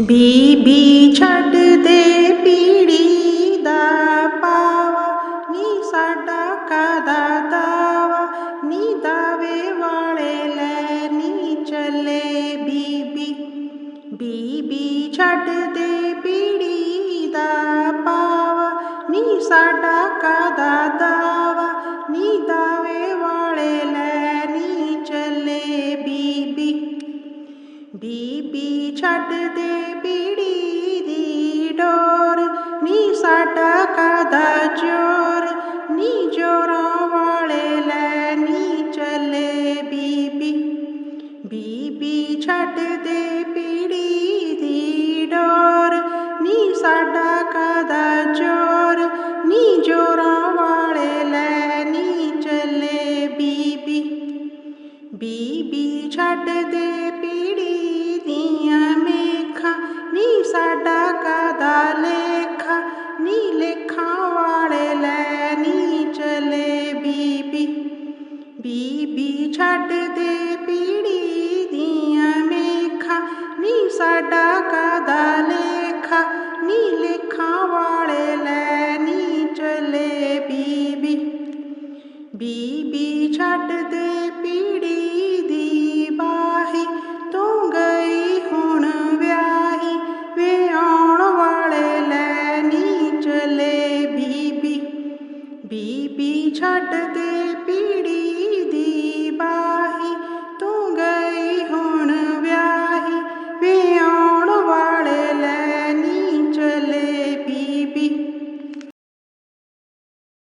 ਬੀਬੀ ਛੱਡ ਦੇ ਪੀੜੀ ਦਾ ਪਾਵਾ, ਨੀ ਸਾਡਾ ਕਾਦਾ ਦਾਵਾ, ਨੀ ਦਾਵੇ ਵਾਲੇ ਲੈ ਨੀ ਚੱਲੇ ਬੀਬੀ। ਬੀਬੀ ਛੱਡ ਦੇ ਪੀੜੀ ਦਾ ਪਾਵਾ, ਨੀ ਸਾਡਾ ਬੀਬੀ ਛੱਡ ਦੇ ਬੀੜੀ ਦੀ ਡੋਰ, ਨੀ ਸਾਡਾ ਕਾਦਾ ਚੋਰ? ਨੀ ਜੋਰਾਂ ਵਾਲੇ ਲੈ ਨੀ ਚੱਲੇ ਬੀਬੀ। ਬੀਬੀ ਛੱਡ ਦੇ ਬੀੜੀ ਦੀ ਡੋਰ, ਨੀ ਸਾਡਾ ਕਾਦਾ ਚੋਰ? ਨੀ ਜੋਰਾਂ ਵਾਲੇ ਲੈ ਨੀ ਚੱਲੇ ਬੀਬੀ। ਬੀਬੀ ਛੱਡ ਦੇ ਪੀੜੀ नीया मेखा नी साडा कादा लेखा नी लेखा वाले लैनी चले बीबी बीबी छड़ दे पीड़ी दिया मेखा नी साडा कादा लेखा नी लेखा वाले लैनी चले बीबी बीबी छड़ दे ਛੱਡ ਦੇ